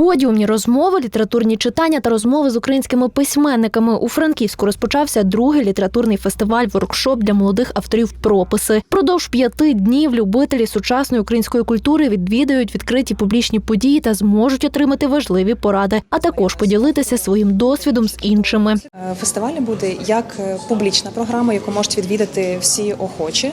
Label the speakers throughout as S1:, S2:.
S1: Подіумні розмови, літературні читання та розмови з українськими письменниками у Франківську розпочався другий літературний фестиваль воркшоп для молодих авторів прописи. Продовж п'яти днів любителі сучасної української культури відвідають відкриті публічні події та зможуть отримати важливі поради, а також поділитися своїм досвідом з іншими.
S2: Е, Фестивалі буде як е, публічна програма, яку можуть відвідати всі охочі,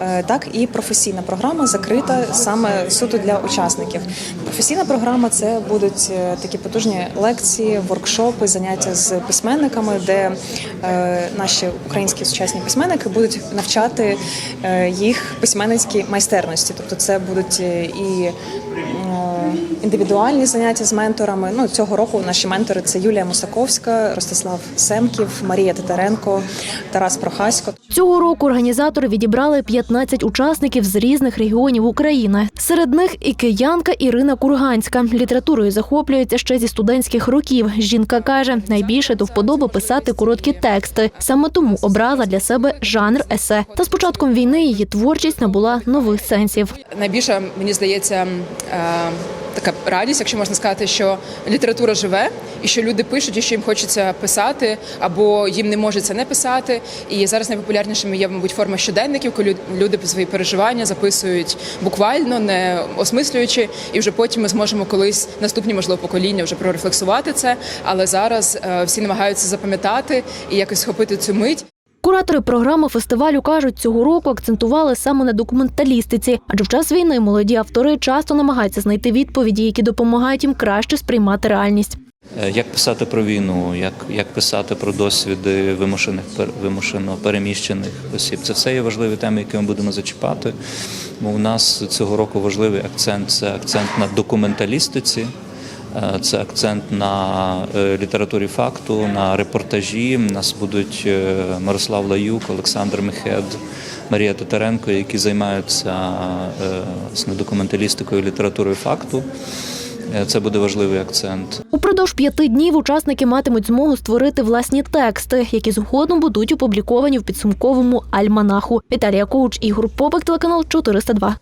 S2: е, так і професійна програма, закрита саме суто для учасників. Професійна програма це будуть е, такі потужні лекції, воркшопи, заняття з письменниками, де е, наші українські сучасні письменники будуть навчати е, їх письменницькій майстерності. Тобто, це будуть і індивідуальні заняття з менторами. Ну цього року наші ментори це Юлія Мусаковська, Ростислав Семків, Марія Титаренко, Тарас Прохасько.
S1: Цього року організатори відібрали 15 учасників з різних регіонів України. Серед них і киянка Ірина Курганська. Літературою захоплюється ще зі студентських років. Жінка каже, найбільше до вподоби писати короткі тексти. Саме тому обрала для себе жанр есе. Та з початком війни її творчість набула нових сенсів.
S3: найбільша, мені здається, е, така радість, якщо можна сказати, що література живе, і що люди пишуть, і що їм хочеться писати, або їм не можеться не писати. І зараз найпопулярнішими є, мабуть, форма щоденників, коли люди свої переживання записують буквально, не осмислюючи, і вже потім ми зможемо колись наступні, можливо, покоління вже прорефлексувати це. Але зараз е, всі намагаються запам'ятати і якось схопити цю мить.
S1: Куратори програми фестивалю кажуть, цього року акцентували саме на документалістиці, адже в час війни молоді автори часто намагаються знайти відповіді, які допомагають їм краще сприймати реальність.
S4: Е, Як писати про війну, як, як писати про досвіди вимушених вимушено переміщених осіб. Це все є важливі теми, які ми будемо зачіпати. У нас цього року важливий акцент це акцент на документалістиці. Е, Це акцент на е, літературі факту, на репортажі. У нас будуть е, Мирослав Лаюк, Олександр Мехед, Марія Татаренко, які займаються документалістикою літературою факту. Це буде важливий акцент.
S1: Упродовж п'яти днів учасники матимуть змогу створити власні тексти, які згодом будуть опубліковані в підсумковому альманаху. Віталія Коуч, Ігор Попик, телеканал 402.